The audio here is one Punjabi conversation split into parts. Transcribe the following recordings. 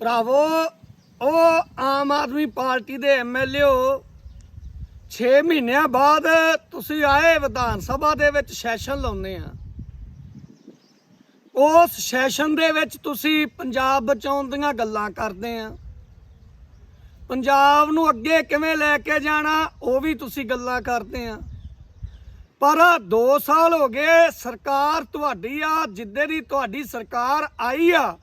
ਭਰਾਵੋ, ਉਹ ਆਮ ਆਦਮੀ ਪਾਰਟੀ ਦੇ ਐਮਐਲਏ 6 ਮਹੀਨਿਆਂ ਬਾਅਦ ਤੁਸੀਂ ਆਏ ਵਿਧਾਨ ਸਭਾ ਦੇ ਵਿੱਚ ਸੈਸ਼ਨ ਲਾਉਨੇ ਆ। ਉਸ ਸੈਸ਼ਨ ਦੇ ਵਿੱਚ ਤੁਸੀਂ ਪੰਜਾਬ ਬਚਾਉਣ ਦੀਆਂ ਗੱਲਾਂ ਕਰਦੇ ਆ। ਪੰਜਾਬ ਨੂੰ ਅੱਗੇ ਕਿਵੇਂ ਲੈ ਕੇ ਜਾਣਾ, ਉਹ ਵੀ ਤੁਸੀਂ ਗੱਲਾਂ ਕਰਦੇ ਆ। ਪਰ 2 ਸਾਲ ਹੋ ਗਏ, ਸਰਕਾਰ ਤੁਹਾਡੀ ਆ, ਜਿੱਦੇ ਦੀ ਤੁਹਾਡੀ ਸਰਕਾਰ ਆਈ ਆ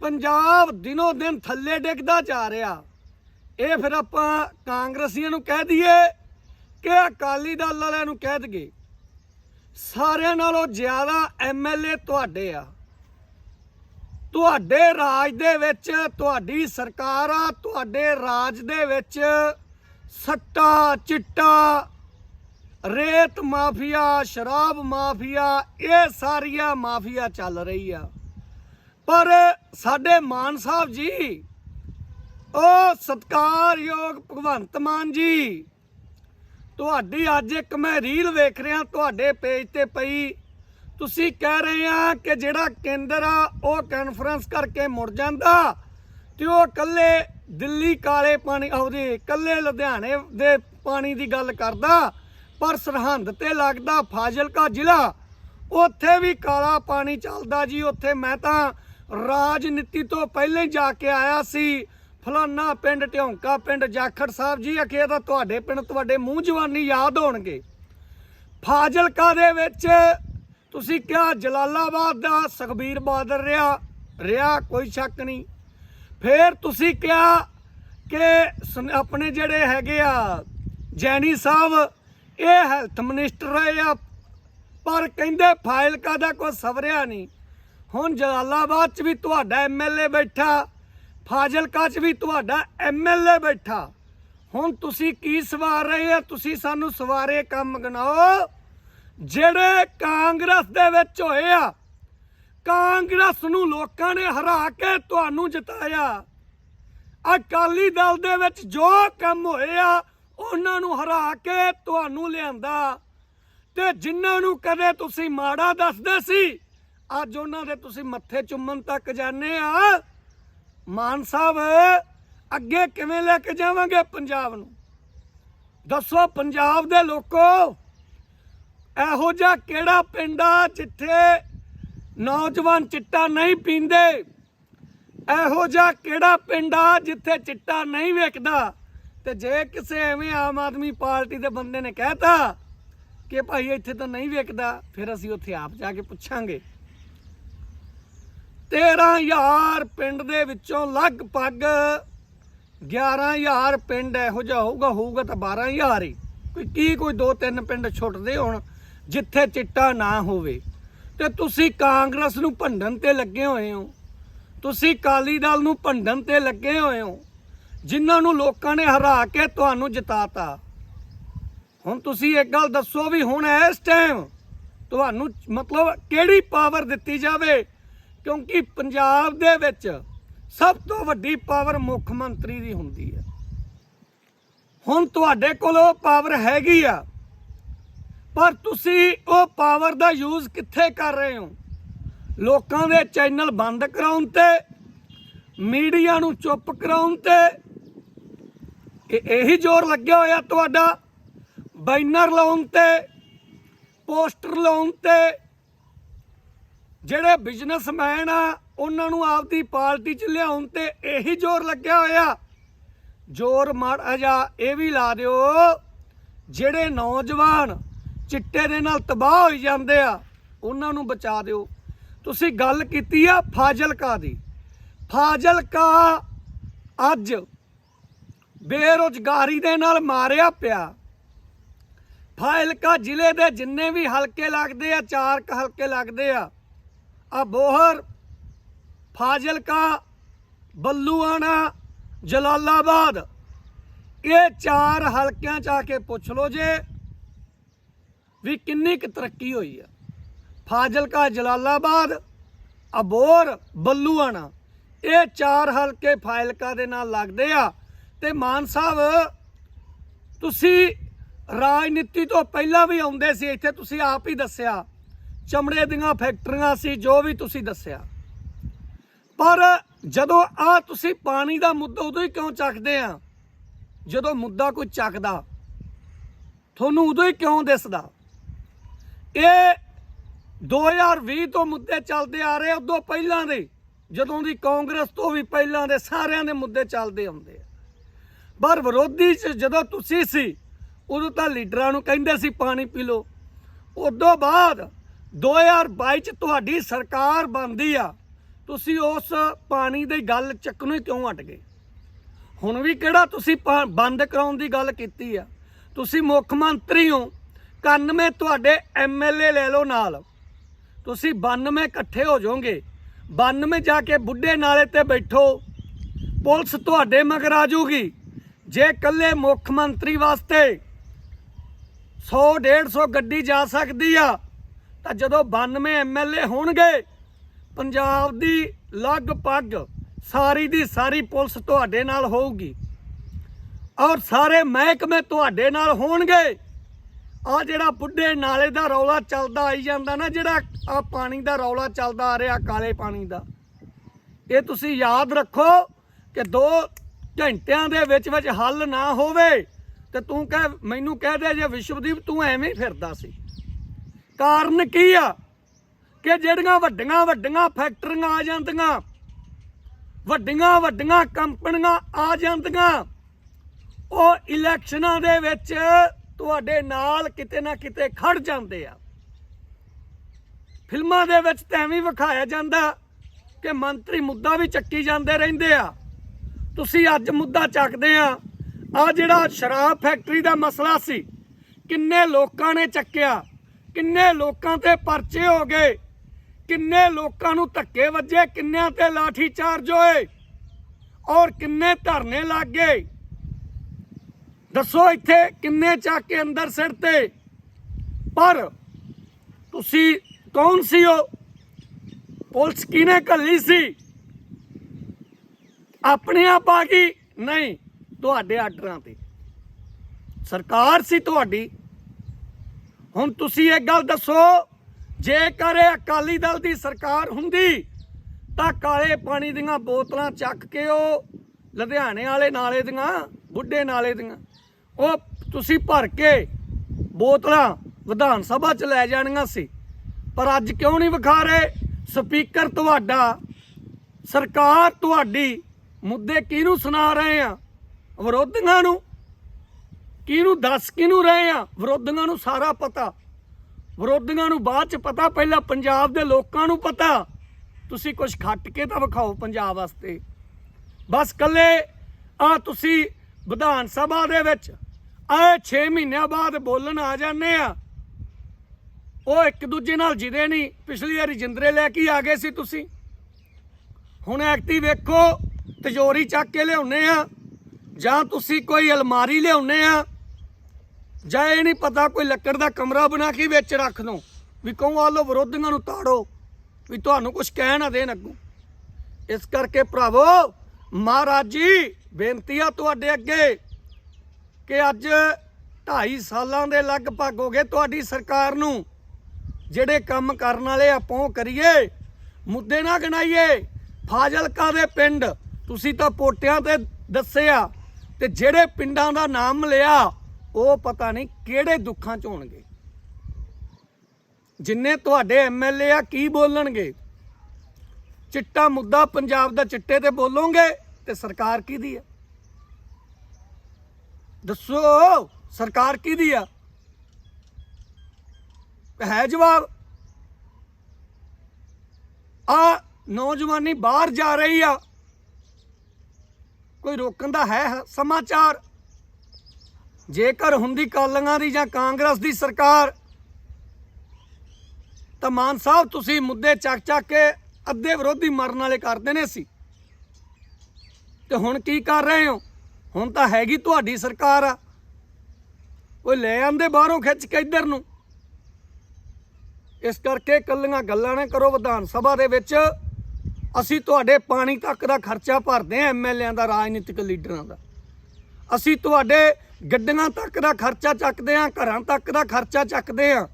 ਪੰਜਾਬ ਦਿਨੋ ਦਿਨ ਥੱਲੇ ਡਿੱਗਦਾ ਜਾ ਰਿਹਾ। ਇਹ ਫਿਰ ਆਪਾਂ ਕਾਂਗਰਸੀਆਂ ਨੂੰ ਕਹਿ ਦਈਏ ਕਿ ਅਕਾਲੀ ਦਲ ਵਾਲਿਆਂ ਨੂੰ ਕਹਿ ਦਈਏ। ਸਾਰਿਆਂ ਨਾਲੋਂ ਜ਼ਿਆਦਾ ਐਮਐਲਏ ਤੁਹਾਡੇ ਆ। ਤੁਹਾਡੇ ਰਾਜ ਦੇ ਵਿੱਚ ਤੁਹਾਡੀ ਸਰਕਾਰ ਆ, ਤੁਹਾਡੇ ਰਾਜ ਦੇ ਵਿੱਚ ਸੱਟਾ, ਚਿੱਟਾ, ਰੇਤ ਮਾਫੀਆ, ਸ਼ਰਾਬ ਮਾਫੀਆ, ਇਹ ਸਾਰੀਆਂ ਮਾਫੀਆ ਚੱਲ ਰਹੀ ਆ। ਪਰ ਸਾਡੇ ਮਾਨ ਸਾਹਿਬ ਜੀ ਉਹ ਸਤਕਾਰਯੋਗ ਭਗਵੰਤ ਮਾਨ ਜੀ, ਤੁਹਾਡੀ ਅੱਜ ਇੱਕ ਮੈਂ ਰੀਲ ਵੇਖ ਰਿਹਾ, ਤੁਹਾਡੇ ਪੇਜ ਤੇ ਪਈ। ਤੁਸੀਂ ਕਹਿ ਰਹੇ ਆ ਕਿ ਜਿਹੜਾ ਕੇਂਦਰ ਆ, ਉਹ ਕਾਨਫਰੰਸ ਕਰਕੇ ਮੁੜ ਜਾਂਦਾ ਤੇ ਉਹ ਕੱਲੇ ਦਿੱਲੀ ਕਾਲੇ ਪਾਣੀ ਉਹਦੇ ਕੱਲੇ ਲੁਧਿਆਣੇ ਦੇ ਪਾਣੀ ਦੀ ਗੱਲ ਕਰਦਾ, ਪਰ ਸਰਹੰਦ ਤੇ ਲੱਗਦਾ ਫਾਜ਼ਿਲਕਾ ਜ਼ਿਲ੍ਹਾ, ਉੱਥੇ ਵੀ ਕਾਲਾ ਪਾਣੀ ਚੱਲਦਾ ਜੀ, ਉੱਥੇ ਮੈਂ ਤਾਂ ਰਾਜਨੀਤੀ ਤੋਂ ਪਹਿਲਾਂ ਜਾ ਕੇ ਆਇਆ ਸੀ। ਫਲਾਨਾ ਪਿੰਡ, ਢਿਉਂਕਾ ਪਿੰਡ, ਜਾਖੜ ਸਾਹਿਬ ਜੀ, ਅਖੇ ਤਾਂ ਤੁਹਾਡੇ ਪਿੰਡ, ਤੁਹਾਡੇ ਮੂੰਹ ਜਵਾਨੀ ਯਾਦ ਹੋਣਗੇ। ਫਾਜ਼ਿਲਕਾ ਦੇ ਵਿੱਚ ਤੁਸੀਂ ਕਿਹਾ ਜਲਾਲਾਬਾਦ ਦਾ ਸੁਖਬੀਰ ਬਾਦਲ ਰਿਹਾ ਰਿਹਾ ਕੋਈ ਸ਼ੱਕ ਨਹੀਂ। ਫਿਰ ਤੁਸੀਂ ਕਿਹਾ ਕਿ ਆਪਣੇ ਜਿਹੜੇ ਹੈਗੇ ਆ, ਜੈਨੀ ਸਾਹਿਬ, ਇਹ ਹੈਲਥ ਮਿਨਿਸਟਰ ਰਹੇ ਆ, ਪਰ ਕਹਿੰਦੇ ਫਾਇਲਕਾ ਦਾ ਕੋਈ ਸਵਰਿਆ ਨਹੀਂ। ਹੁਣ ਜਲਾਲਾਬਾਦ 'ਚ ਵੀ ਤੁਹਾਡਾ ਐਮਐਲਏ ਬੈਠਾ, ਫਾਜ਼ਿਲਕਾ 'ਚ ਵੀ ਤੁਹਾਡਾ ਐਮਐਲਏ ਬੈਠਾ। ਹੁਣ ਤੁਸੀਂ ਕੀ ਸਵਾਰ ਰਹੇ ਆ ਤੁਸੀਂ ਸਾਨੂੰ ਸਵਾਰੇ ਕੰਮ ਗਣਾਓ। ਜਿਹੜੇ ਕਾਂਗਰਸ ਦੇ ਵਿੱਚ ਹੋਏ ਆ, ਕਾਂਗਰਸ ਨੂੰ ਲੋਕਾਂ ਨੇ ਹਰਾ ਕੇ ਤੁਹਾਨੂੰ ਜਿਤਾਇਆ। ਅਕਾਲੀ ਦਲ ਦੇ ਵਿੱਚ ਜੋ ਕੰਮ ਹੋਏ ਆ, ਉਹਨਾਂ ਨੂੰ ਹਰਾ ਕੇ ਤੁਹਾਨੂੰ ਲਿਆਂਦਾ। ਤੇ ਜਿਨ੍ਹਾਂ ਨੂੰ ਕਦੇ ਤੁਸੀਂ ਮਾੜਾ ਦੱਸਦੇ ਸੀ ਅੱਜ ਉਹਨਾਂ ਦੇ ਤੁਸੀਂ ਮੱਥੇ ਚੁੰਮਣ ਤੱਕ ਜਾਂਦੇ ਆ। ਮਾਨ ਸਾਹਿਬ, ਅੱਗੇ ਕਿਵੇਂ ਲੈ ਕੇ ਜਾਵਾਂਗੇ ਪੰਜਾਬ ਨੂੰ? ਦੱਸੋ ਪੰਜਾਬ ਦੇ ਲੋਕੋ, ਇਹੋ ਜਿਹਾ ਕਿਹੜਾ ਪਿੰਡ ਆ ਜਿੱਥੇ ਨੌਜਵਾਨ ਚਿੱਟਾ ਨਹੀਂ ਪੀਂਦੇ? ਇਹੋ ਜਿਹਾ ਕਿਹੜਾ ਪਿੰਡ ਆ ਜਿੱਥੇ ਚਿੱਟਾ ਨਹੀਂ ਵੇਖਦਾ? ਤੇ ਜੇ ਕਿਸੇ ਐਵੇਂ ਆਮ ਆਦਮੀ ਪਾਰਟੀ ਦੇ ਬੰਦੇ ਨੇ ਕਹਿਤਾ ਕਿ ਭਾਈ ਇੱਥੇ ਤਾਂ ਨਹੀਂ ਵੇਖਦਾ, ਫਿਰ ਅਸੀਂ ਉੱਥੇ ਆਪ ਜਾ ਕੇ ਪੁੱਛਾਂਗੇ। 13000 ਪਿੰਡ ਦੇ ਵਿੱਚੋਂ ਲਗਭਗ 11000 ਪਿੰਡ ਇਹੋ ਜਿਹਾ ਹੋਊਗਾ ਹੋਊਗਾ ਤਾਂ 12000 ਹੀ। ਕੋਈ ਕੀ, ਕੋਈ ਦੋ ਤਿੰਨ ਪਿੰਡ ਛੁੱਟਦੇ ਹੋਣ, ਜਿੱਥੇ ਚਿੱਟਾ ਨਾ ਹੋਵੇ। ਤੇ ਤੁਸੀਂ ਕਾਂਗਰਸ ਨੂੰ ਭੰਡਣ ਤੇ ਲੱਗੇ ਹੋਏ ਹੋ। ਤੁਸੀਂ ਕਾਲੀ ਦਲ ਨੂੰ ਭੰਡਣ ਤੇ ਲੱਗੇ ਹੋਏ ਹੋ। ਜਿਨ੍ਹਾਂ ਨੂੰ ਲੋਕਾਂ ਨੇ ਹਰਾ ਕੇ ਤੁਹਾਨੂੰ ਜਿਤਾਤਾ। ਹੁਣ ਤੁਸੀਂ ਇੱਕ ਗੱਲ ਦੱਸੋ ਵੀ ਹੁਣ ਇਸ ਟਾਈਮ ਤੁਹਾਨੂੰ ਮਤਲਬ ਕਿਹੜੀ ਪਾਵਰ ਦਿੱਤੀ ਜਾਵੇ? ਕਿਉਂਕਿ ਪੰਜਾਬ ਦੇ ਵਿੱਚ ਸਭ ਤੋਂ ਵੱਡੀ ਪਾਵਰ ਮੁੱਖ ਮੰਤਰੀ ਦੀ ਹੁੰਦੀ ਹੈ। ਹੁਣ ਤੁਹਾਡੇ ਕੋਲ ਉਹ ਪਾਵਰ ਹੈਗੀ ਆ, ਪਰ ਤੁਸੀਂ ਉਹ ਪਾਵਰ ਦਾ ਯੂਜ਼ ਕਿੱਥੇ ਕਰ ਰਹੇ ਹੋ? ਲੋਕਾਂ ਦੇ ਚੈਨਲ ਬੰਦ ਕਰਾਉਣ ਤੇ, ਮੀਡੀਆ ਨੂੰ ਚੁੱਪ ਕਰਾਉਣ ਤੇ। ਇਹ ਇਹੀ ਜ਼ੋਰ ਲੱਗਿਆ ਹੋਇਆ ਤੁਹਾਡਾ, ਬੈਨਰ ਲਾਉਣ ਤੇ, ਪੋਸਟਰ ਲਾਉਣ ਤੇ। ਜਿਹੜੇ ਬਿਜ਼ਨਸਮੈਨ ਆ, ਉਹਨਾਂ ਨੂੰ ਆਪਦੀ ਪਾਰਟੀ 'ਚ ਲਿਆਉਣ ਤੇ ਇਹੀ ਜ਼ੋਰ ਲੱਗਿਆ ਹੋਇਆ। ਜ਼ੋਰ ਮਾੜਾ ਜਾ ਇਹ ਵੀ ਲਾ ਦਿਓ, ਜਿਹੜੇ ਨੌਜਵਾਨ ਚਿੱਟੇ ਦੇ ਨਾਲ ਤਬਾਹ ਹੋਈ ਜਾਂਦੇ ਆ, ਉਹਨਾਂ ਨੂੰ ਬਚਾ ਦਿਓ। ਤੁਸੀਂ ਗੱਲ ਕੀਤੀ ਆ ਫਾਜ਼ਿਲਕਾ ਦੀ। ਫਾਜ਼ਿਲਕਾ ਅੱਜ ਬੇਰੁਜ਼ਗਾਰੀ ਦੇ ਨਾਲ ਮਾਰਿਆ ਪਿਆ। ਫਾਜ਼ਿਲਕਾ ਜ਼ਿਲ੍ਹੇ ਦੇ ਜਿੰਨੇ ਵੀ ਹਲਕੇ ਲੱਗਦੇ ਆ, ਚਾਰ ਕ ਹਲਕੇ ਲੱਗਦੇ ਆ ਅਬੋਹਰ ਫਾਜ਼ਿਲਕਾ, ਬੱਲੂਆਣਾ, ਜਲਾਲਾਬਾਦ। ਇਹ ਚਾਰ ਹਲਕਿਆਂ ਚ ਆ ਕੇ ਪੁੱਛ ਲਓ ਜੇ ਵੀ ਕਿੰਨੀ ਕੁ ਤਰੱਕੀ ਹੋਈ ਆ। ਫਾਜ਼ਿਲਕਾ, ਜਲਾਲਾਬਾਦ ਅਬੋਰ ਬੱਲੂਆਣਾ। ਇਹ ਚਾਰ ਹਲਕੇ ਫਾਜ਼ਿਲਕਾ ਦੇ ਨਾਲ ਲੱਗਦੇ ਆ। ਤੇ ਮਾਨ ਸਾਹਿਬ, ਤੁਸੀਂ ਰਾਜਨੀਤੀ ਤੋਂ ਪਹਿਲਾਂ ਵੀ ਆਉਂਦੇ ਸੀ, ਇੱਥੇ ਤੁਸੀਂ ਆਪ ਹੀ ਦੱਸਿਆ ਚਮੜੇ ਦੀਆਂ ਫੈਕਟਰੀਆਂ ਸੀ, ਜੋ ਵੀ ਤੁਸੀਂ ਦੱਸਿਆ। ਪਰ ਜਦੋਂ ਆ ਤੁਸੀਂ ਪਾਣੀ ਦਾ ਮੁੱਦਾ ਉਦੋਂ ਹੀ ਕਿਉਂ ਚੱਕਦੇ ਆ? ਜਦੋਂ ਮੁੱਦਾ ਕੋਈ ਚੱਕਦਾ, ਤੁਹਾਨੂੰ ਉਦੋਂ ਹੀ ਕਿਉਂ ਦਿਸਦਾ? ਇਹ 2020 ਤੋਂ ਮੁੱਦੇ ਚੱਲਦੇ ਆ ਰਹੇ, ਉਦੋਂ ਪਹਿਲਾਂ ਦੇ, ਜਦੋਂ ਦੀ ਕਾਂਗਰਸ ਤੋਂ ਵੀ ਪਹਿਲਾਂ ਦੇ ਸਾਰਿਆਂ ਦੇ ਮੁੱਦੇ ਚੱਲਦੇ ਆਉਂਦੇ ਆ। ਪਰ ਵਿਰੋਧੀ ਚ ਜਦੋਂ ਤੁਸੀਂ ਸੀ, ਉਦੋਂ ਤਾਂ ਲੀਡਰਾਂ ਨੂੰ ਕਹਿੰਦੇ ਸੀ, ਪਾਣੀ ਪੀ ਲਓ। ਉਦੋਂ ਬਾਅਦ 2022 ਚ ਤੁਹਾਡੀ ਸਰਕਾਰ ਬਣਦੀ ਆ, ਤੁਸੀਂ ਉਸ ਪਾਣੀ ਦੀ ਗੱਲ ਚੱਕਣੋਂ ਹੀ ਕਿਉਂ ਹਟ ਗਏ? ਹੁਣ ਵੀ ਕਿਹੜਾ ਤੁਸੀਂ ਪਾ- ਬੰਦ ਕਰਾਉਣ ਦੀ ਗੱਲ ਕੀਤੀ ਆ? ਤੁਸੀਂ ਮੁੱਖ ਮੰਤਰੀ ਹੋ 91 ਤੁਹਾਡੇ ਐਮਐਲਏ ਲੈ ਲਓ ਨਾਲ। ਤੁਸੀਂ 92 ਇਕੱਠੇ ਹੋ ਜਾਓਗੇ 92 ਜਾ ਕੇ ਬੁੱਢੇ ਨਾਲੇ ਤੇ ਬੈਠੋ। ਪੁਲਿਸ ਤੁਹਾਡੇ ਮਗਰ ਆ ਜੂਗੀ ਜੇ ਕੱਲੇ ਮੁੱਖ ਮੰਤਰੀ ਵਾਸਤੇ 100 150 ਗੱਡੀ ਜਾ ਸਕਦੀ ਆ ਤਾਂ ਜਦੋਂ 92 ਐਮਐਲਏ ਹੋਣਗੇ, ਪੰਜਾਬ ਦੀ ਲਗਭਗ ਸਾਰੀ ਦੀ ਸਾਰੀ ਪੁਲਿਸ ਤੁਹਾਡੇ ਨਾਲ ਹੋਊਗੀ। ਔਰ ਸਾਰੇ ਮਹਿਕਮੇ ਤੁਹਾਡੇ ਨਾਲ ਹੋਣਗੇ। ਆ ਜਿਹੜਾ ਬੁੱਢੇ ਨਾਲੇ ਦਾ ਰੌਲਾ ਚੱਲਦਾ ਆਈ ਜਾਂਦਾ ਨਾ, ਜਿਹੜਾ ਆ ਪਾਣੀ ਦਾ ਰੌਲਾ ਚੱਲਦਾ ਆ ਰਿਹਾ ਕਾਲੇ ਪਾਣੀ ਦਾ। ਇਹ ਤੁਸੀਂ ਯਾਦ ਰੱਖੋ ਕਿ 2 ਘੰਟਿਆਂ ਦੇ ਵਿੱਚ ਵਿੱਚ ਹੱਲ ਨਾ ਹੋਵੇ ਤੇ ਤੂੰ ਕਹਿ, ਮੈਨੂੰ ਕਹਿ ਦੇ ਜੇ ਵਿਸ਼ਵਦੀਪ, ਤੂੰ ਐਵੇਂ ਫਿਰਦਾ ਸੀ। ਕਾਰਨ ਕੀ ਆ? ਕਿ ਜਿਹੜੀਆਂ ਵੱਡੀਆਂ ਵੱਡੀਆਂ ਫੈਕਟਰੀਆਂ ਆ ਜਾਂਦੀਆਂ, ਵੱਡੀਆਂ ਵੱਡੀਆਂ ਕੰਪਨੀਆਂ ਆ ਜਾਂਦੀਆਂ, ਉਹ ਇਲੈਕਸ਼ਨਾਂ ਦੇ ਵਿੱਚ ਤੁਹਾਡੇ ਨਾਲ ਕਿਤੇ ਨਾ ਕਿਤੇ ਖੜ ਜਾਂਦੇ ਆ। ਫਿਲਮਾਂ ਦੇ ਵਿੱਚ ਤਾਂ ਐਵੇਂ ਵਿਖਾਇਆ ਜਾਂਦਾ ਕਿ ਮੰਤਰੀ ਮੁੱਦਾ ਵੀ ਚੱਕੀ ਜਾਂਦੇ ਰਹਿੰਦੇ ਆ। ਤੁਸੀਂ ਅੱਜ ਮੁੱਦਾ ਚੱਕਦੇ ਆ। ਆ ਜਿਹੜਾ ਸ਼ਰਾਬ ਫੈਕਟਰੀ ਦਾ ਮਸਲਾ ਸੀ, ਕਿੰਨੇ ਲੋਕਾਂ ਨੇ ਚੱਕਿਆ? ਕਿੰਨੇ ਲੋਕਾਂ ਤੇ ਪਰਚੇ ਹੋ ਗਏ? ਕਿੰਨੇ ਲੋਕਾਂ ਨੂੰ ਧੱਕੇ ਵੱਜੇ? ਕਿੰਨਿਆਂ ਤੇ ਲਾਠੀ ਚਾਰਜ ਹੋਏ? ਔਰ ਕਿੰਨੇ ਧਰਨੇ ਲੱਗ ਗਏ? ਦੱਸੋ ਇੱਥੇ ਕਿੰਨੇ ਚੱਕ ਕੇ ਅੰਦਰ ਸਿਰ ਤੇ? ਪਰ ਤੁਸੀਂ ਕੌਣ ਸੀ ਹੋ ਪੁਲਿਸ ਕਿਹਨੇ ਘੱਲੀ ਸੀ? ਆਪਣੇ ਆਪ ਆ ਗਈ? ਨਹੀਂ, ਤੁਹਾਡੇ ਆਰਡਰਾਂ ਤੇ। ਸਰਕਾਰ ਸੀ ਤੁਹਾਡੀ। ਹੁਣ ਤੁਸੀਂ ਇਹ ਗੱਲ ਦੱਸੋ, ਜੇਕਰ ਇਹ ਅਕਾਲੀ ਦਲ ਦੀ ਸਰਕਾਰ ਹੁੰਦੀ, ਤਾਂ ਕਾਲੇ ਪਾਣੀ ਦੀਆਂ ਬੋਤਲਾਂ ਚੱਕ ਕੇ ਉਹ ਲੁਧਿਆਣੇ ਵਾਲੇ ਨਾਲੇ ਦੀਆਂ, ਬੁੱਢੇ ਨਾਲੇ ਦੀਆਂ, ਉਹ ਤੁਸੀਂ ਭਰ ਕੇ ਬੋਤਲਾਂ ਵਿਧਾਨ ਸਭਾ ਚ ਲੈ ਜਾਣੀਆਂ ਸੀ। ਪਰ ਅੱਜ ਕਿਉਂ ਨਹੀਂ ਵਿਖਾ ਰਹੇ ਸਪੀਕਰ ਤੁਹਾਡਾ, ਸਰਕਾਰ ਤੁਹਾਡੀ, ਮੁੱਦੇ ਕਿਹਨੂੰ ਸੁਣਾ ਰਹੇ ਆ? ਵਿਰੋਧੀਆਂ ਨੂੰ। ਕਿਹਨੂੰ ਦੱਸ ਕਿਹਨੂੰ ਰਹੇ ਆ? ਵਿਰੋਧੀਆਂ ਨੂੰ ਸਾਰਾ ਪਤਾ। ਵਿਰੋਧੀਆਂ ਨੂੰ ਬਾਅਦ ਚ ਪਤਾ, ਪਹਿਲਾਂ ਪੰਜਾਬ ਦੇ ਲੋਕਾਂ ਨੂੰ ਪਤਾ। ਤੁਸੀਂ ਕੁਝ ਖੱਟ ਕੇ ਤਾਂ ਵਿਖਾਓ ਪੰਜਾਬ ਵਾਸਤੇ। ਬਸ ਕੱਲੇ ਆ ਤੁਸੀਂ ਵਿਧਾਨ ਸਭਾ ਦੇ ਵਿੱਚ ਆਏ 6 ਮਹੀਨਿਆਂ ਬਾਅਦ ਬੋਲਣ ਆ ਜਾਂਦੇ ਆ। ਉਹ ਇੱਕ ਦੂਜੇ ਨਾਲ ਜਿਦੇ ਨਹੀਂ। ਪਿਛਲੀ ਵਾਰੀ ਜਿੰਦਰੇ ਲੈ ਕੇ ਆ ਗਏ ਸੀ ਤੁਸੀਂ। ਹੁਣ ਐਕਟੀ ਵੇਖੋ, ਤਿਜੋਰੀ ਚੱਕ ਕੇ ਲਿਆਉਨੇ ਆ। ਜਾਂ ਤੁਸੀਂ ਕੋਈ ਅਲਮਾਰੀ ਲਿਆਉਨੇ ਆ। ਜਾਂ ਇਹ ਨਹੀਂ ਪਤਾ ਕੋਈ ਲੱਕੜ ਦਾ ਕਮਰਾ ਬਣਾ ਕੇ ਵਿੱਚ ਰੱਖ ਦੋ, ਵੀ ਕਹੋ ਆ ਲੋ ਵਿਰੋਧੀਆਂ ਨੂੰ ਤਾੜੋ, ਵੀ ਤੁਹਾਨੂੰ ਕੁਝ ਕਹਿ ਨਾ ਦੇਣ ਅੱਗੋਂ। ਇਸ ਕਰਕੇ ਭਰਾਵੋ, ਮਹਾਰਾਜ ਜੀ, ਬੇਨਤੀ ਆ ਤੁਹਾਡੇ ਅੱਗੇ ਕਿ ਅੱਜ 2.5 ਸਾਲਾਂ ਦੇ ਲਗਭਗ ਹੋ ਗਏ ਤੁਹਾਡੀ ਸਰਕਾਰ ਨੂੰ, ਜਿਹੜੇ ਕੰਮ ਕਰਨ ਵਾਲੇ ਆਪਾਂ ਉਹ ਕਰੀਏ, ਮੁੱਦੇ ਨਾ ਗਣਾਈਏ। ਫਾਜ਼ਿਲਕਾ ਦੇ ਪਿੰਡ, ਤੁਸੀਂ ਤਾਂ ਪੋਟਿਆਂ ਤੇ ਦੱਸਿਆ ਤੇ ਜਿਹੜੇ ਪਿੰਡਾਂ ਦਾ ਨਾਮ ਲਿਆ ਉਹ ਪਤਾ ਨਹੀਂ ਕਿਹੜੇ ਦੁੱਖਾਂ ਚ ਹੋਣਗੇ। ਜਿੰਨੇ ਤੁਹਾਡੇ ਐਮਐਲਏ ਆ, ਕੀ ਬੋਲਣਗੇ? ਚਿੱਟਾ ਮੁੱਦਾ ਪੰਜਾਬ ਦਾ ਚਿੱਟੇ ਤੇ ਬੋਲੋਗੇ ਤੇ ਸਰਕਾਰ ਕਿਹਦੀ ਆ? ਦੱਸੋ, ਸਰਕਾਰ ਕਿਹਦੀ ਆ? ਹੈ ਜਵਾਬ। ਆ ਨੌਜਵਾਨੀ ਬਾਹਰ ਜਾ ਰਹੀ ਆ। ਕੋਈ ਰੋਕਣ ਦਾ ਹੈ ਸਮਾਚਾਰ। ਜੇਕਰ ਹੁੰਦੀ ਕਾਲੀਆਂ ਦੀ ਜਾਂ ਕਾਂਗਰਸ ਦੀ ਸਰਕਾਰ, ਤਾਂ ਮਾਨ ਸਾਹਿਬ ਤੁਸੀਂ ਮੁੱਦੇ ਚੱਕ ਚੱਕ ਕੇ ਅੱਧੇ ਵਿਰੋਧੀ ਮਰਨ ਵਾਲੇ ਕਰਦੇ ਨੇ ਸੀ। ਤੇ ਹੁਣ ਕੀ ਕਰ ਰਹੇ ਹੋ? ਹੁਣ ਤਾਂ ਹੈਗੀ ਤੁਹਾਡੀ ਸਰਕਾਰ ਆ। ਉਹ ਲੈ ਆਂਦੇ ਬਾਹਰੋਂ ਖਿੱਚ ਕੇ ਇੱਧਰ ਨੂੰ। ਇਸ ਕਰਕੇ ਕੱਲੀਆਂ ਗੱਲਾਂ ਨਾ ਕਰੋ ਵਿਧਾਨ ਸਭਾ ਦੇ ਵਿੱਚ। ਅਸੀਂ ਤੁਹਾਡੇ ਪਾਣੀ ਤੱਕ ਦਾ ਖਰਚਾ ਭਰਦੇ ਆ ਐਮਐਲਏਆਂ ਦਾ, ਰਾਜਨੀਤਿਕ ਲੀਡਰਾਂ ਦਾ। ਅਸੀਂ ਤੁਹਾਡੇ ਗੱਡੀਆਂ ਤੱਕ ਦਾ ਖਰਚਾ ਚੱਕਦੇ ਆ, ਘਰਾਂ ਤੱਕ ਦਾ ਖਰਚਾ ਚੱਕਦੇ ਆ।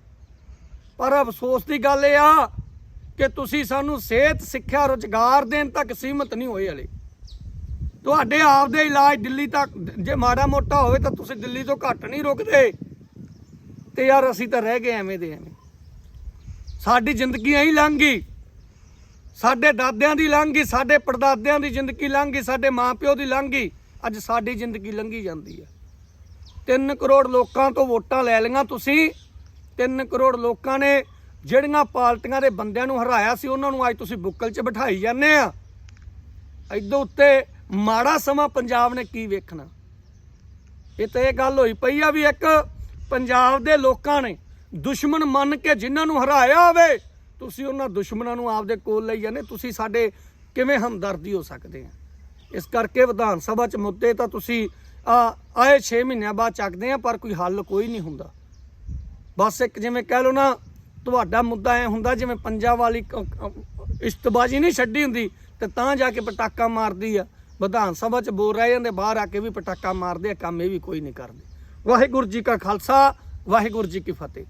ਪਰ ਅਫਸੋਸ ਦੀ ਗੱਲ ਇਹ ਆ ਕਿ ਤੁਸੀਂ ਸਾਨੂੰ ਸਿਹਤ, ਸਿੱਖਿਆ, ਰੁਜ਼ਗਾਰ ਦੇਣ ਤੱਕ ਸੀਮਤ ਨਹੀਂ ਹੋਏ ਹਲੇ। ਤੁਹਾਡੇ ਆਪ ਦੇ ਇਲਾਜ ਦਿੱਲੀ ਤੱਕ, ਜੇ ਮਾੜਾ ਮੋਟਾ ਹੋਵੇ ਤਾਂ ਤੁਸੀਂ ਦਿੱਲੀ ਤੋਂ ਘੱਟ ਨਹੀਂ ਰੁਕਦੇ। ਤੇ ਯਾਰ ਅਸੀਂ ਤਾਂ ਰਹਿ ਗਏ ਐਵੇਂ ਦੇ ਐਵੇਂ। ਸਾਡੀ ਜ਼ਿੰਦਗੀ ਐਂ ਲੰਘ ਗਈ। ਸਾਡੇ ਦਾਦਿਆਂ ਦੀ ਲੰਘ ਗਈ, ਸਾਡੇ ਪੜਦਾਦਿਆਂ ਦੀ ਜ਼ਿੰਦਗੀ ਲੰਘ ਗਈ, ਸਾਡੇ ਮਾਪਿਓ ਦੀ ਲੰਘ ਗਈ। ਅੱਜ ਸਾਡੀ ਜ਼ਿੰਦਗੀ ਲੰਘੀ ਜਾਂਦੀ ਹੈ 3 ਕਰੋੜ ਲੋਕਾਂ ਤੋਂ ਵੋਟਾਂ ਲੈ ਲਈਆਂ ਤੁਸੀਂ। 3 ਕਰੋੜ ਲੋਕਾਂ ਨੇ ਜਿਹੜੀਆਂ ਪਾਰਟੀਆਂ ਦੇ ਬੰਦਿਆਂ ਨੂੰ ਹਰਾਇਆ ਸੀ, ਉਹਨਾਂ ਨੂੰ ਅੱਜ ਤੁਸੀਂ ਬੁੱਕਲ 'ਚ ਬਿਠਾਈ ਜਾਂਦੇ ਆ। ਇਦੋਂ ਉੱਤੇ ਮਾੜਾ ਸਮਾਂ ਪੰਜਾਬ ਨੇ ਕੀ ਵੇਖਣਾ? ਇਹ ਤਾਂ ਇਹ ਗੱਲ ਹੋਈ ਪਈ ਆ ਵੀ ਇੱਕ ਪੰਜਾਬ ਦੇ ਲੋਕਾਂ ਨੇ ਦੁਸ਼ਮਣ ਮੰਨ ਕੇ ਜਿਨ੍ਹਾਂ ਨੂੰ ਹਰਾਇਆ ਹੋਵੇ, ਤੁਸੀਂ ਉਹਨਾਂ ਦੁਸ਼ਮਣਾਂ ਨੂੰ ਆਪਦੇ ਕੋਲ ਲਈ ਜਾਂਦੇ, ਤੁਸੀਂ ਸਾਡੇ ਕਿਵੇਂ ਹਮਦਰਦੀ ਹੋ ਸਕਦੇ ਆ? ਇਸ ਕਰਕੇ ਵਿਧਾਨ ਸਭਾ ਚ ਮੁੱਦੇ ਤਾਂ ਤੁਸੀਂ ਆ, ਆਏ 6 ਮਹੀਨਿਆਂ ਬਾਅਦ ਚੱਕਦੇ ਆ, ਪਰ ਕੋਈ ਹੱਲ ਕੋਈ ਨਹੀਂ ਹੁੰਦਾ। ਬਸ ਇੱਕ ਜਿਵੇਂ ਕਹਿ ਲਓ ਨਾ, ਤੁਹਾਡਾ ਮੁੱਦਾ ਐ ਹੁੰਦਾ ਜਿਵੇਂ ਪੰਜਾਬ ਵਾਲੀ ਕ- ਇਸ਼ਤਬਾਜ਼ੀ ਨਹੀਂ ਛੱਡੀ ਹੁੰਦੀ, ਤੇ ਤਾਂ ਜਾ ਕੇ ਪਟਾਕਾ ਮਾਰਦੀ ਆ। ਵਿਧਾਨ ਸਭਾ ਚ ਬੋਲ ਰਹੇ ਜਾਂਦੇ, ਬਾਹਰ ਆ ਕੇ ਵੀ ਪਟਾਕਾ ਮਾਰਦੇ ਆ, ਕੰਮ ਇਹ ਵੀ ਕੋਈ ਨਹੀਂ ਕਰਦੇ। ਵਾਹਿਗੁਰੂ ਜੀ ਕਾ ਖਾਲਸਾ, ਵਾਹਿਗੁਰੂ ਜੀ ਕੀ ਫਤਿਹ।